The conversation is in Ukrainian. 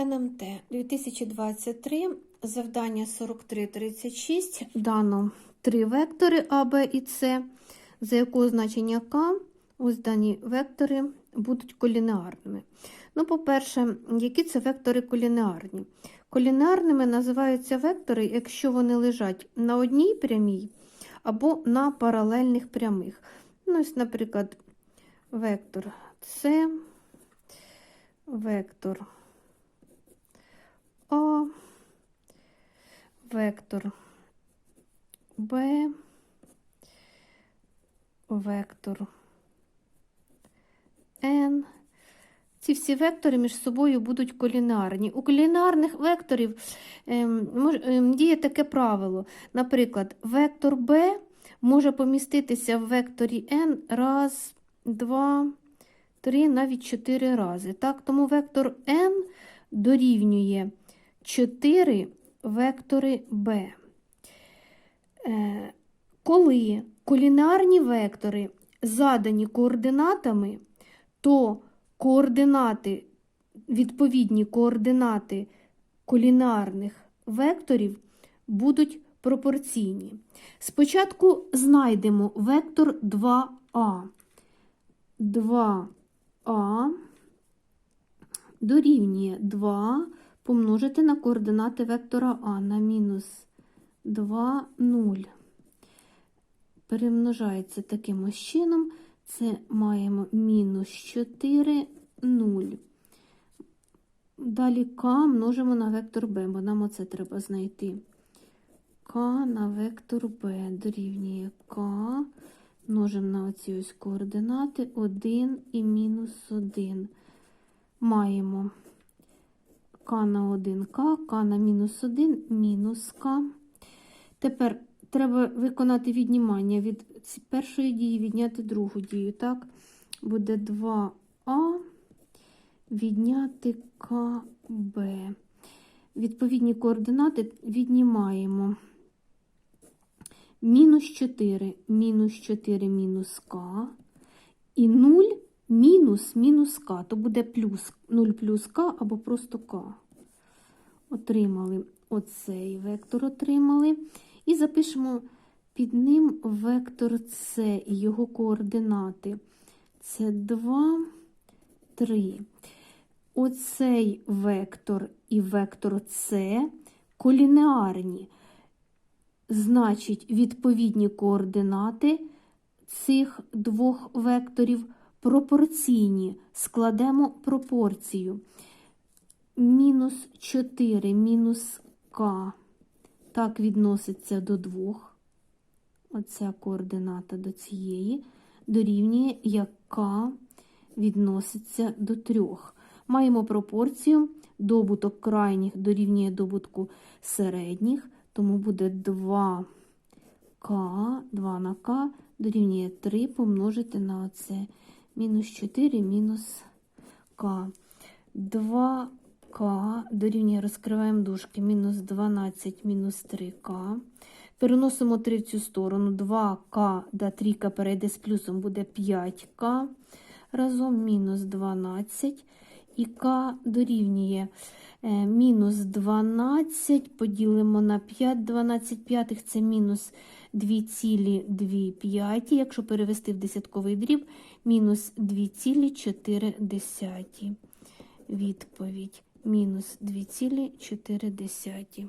НМТ 2023, завдання 4336. Дано три вектори А, Б і С, за якого значення К ось дані вектори будуть колінеарними. Ну, по-перше, які це вектори колінеарні? Колінеарними називаються вектори, якщо вони лежать на одній прямій або на паралельних прямих. Ну, ось, наприклад, вектор С, вектор А, вектор Б, вектор N. Ці всі вектори між собою будуть колінарні. У колінарних векторів ем, ем, діє таке правило. Наприклад, вектор B може поміститися в векторі n раз, два, три, навіть чотири рази. Так? Тому вектор n дорівнює 4 вектори b. Е, коли колінарні вектори задані координатами, то координати, відповідні координати колінарних векторів будуть пропорційні. Спочатку знайдемо вектор 2а. 2а дорівнює 2 помножити на координати вектора А на мінус 2, 0. Перемножається таким ось чином. Це маємо мінус 4, 0. Далі К множимо на вектор Б, бо нам оце треба знайти. К на вектор Б дорівнює К. Множимо на оці ось координати 1 і мінус 1. Маємо К на 1К, К на мінус 1, мінус К. Тепер треба виконати віднімання від першої дії, відняти другу дію. Так? Буде 2А відняти КБ. Відповідні координати віднімаємо. Мінус 4, мінус 4 мінус К. І 0 мінус мінус К. То буде плюс 0 плюс К або просто К. Отримали оцей вектор отримали. І запишемо під ним вектор С і його координати. Це 2, 3. Оцей вектор і вектор С колінеарні. Значить, відповідні координати цих двох векторів пропорційні. Складемо пропорцію. Мінус 4 мінус К. Так відноситься до двох. Оця координата до цієї дорівнює, яка відноситься до трьох. Маємо пропорцію добуток крайніх дорівнює добутку середніх, тому буде 2К, 2 на К дорівнює 3 помножити на оце. Мінус 4 мінус К. 2К дорівнює, розкриваємо дужки, мінус 12 мінус 3К. Переносимо 3 в цю сторону. 2К, да, трійка перейде з плюсом, буде 5К. Разом мінус 12. І К дорівнює мінус 12, поділимо на 5, 12 п'ятих, це мінус 2,2. Якщо перевести в десятковий дріб, мінус 2,4. Відповідь. Мінус 2,4.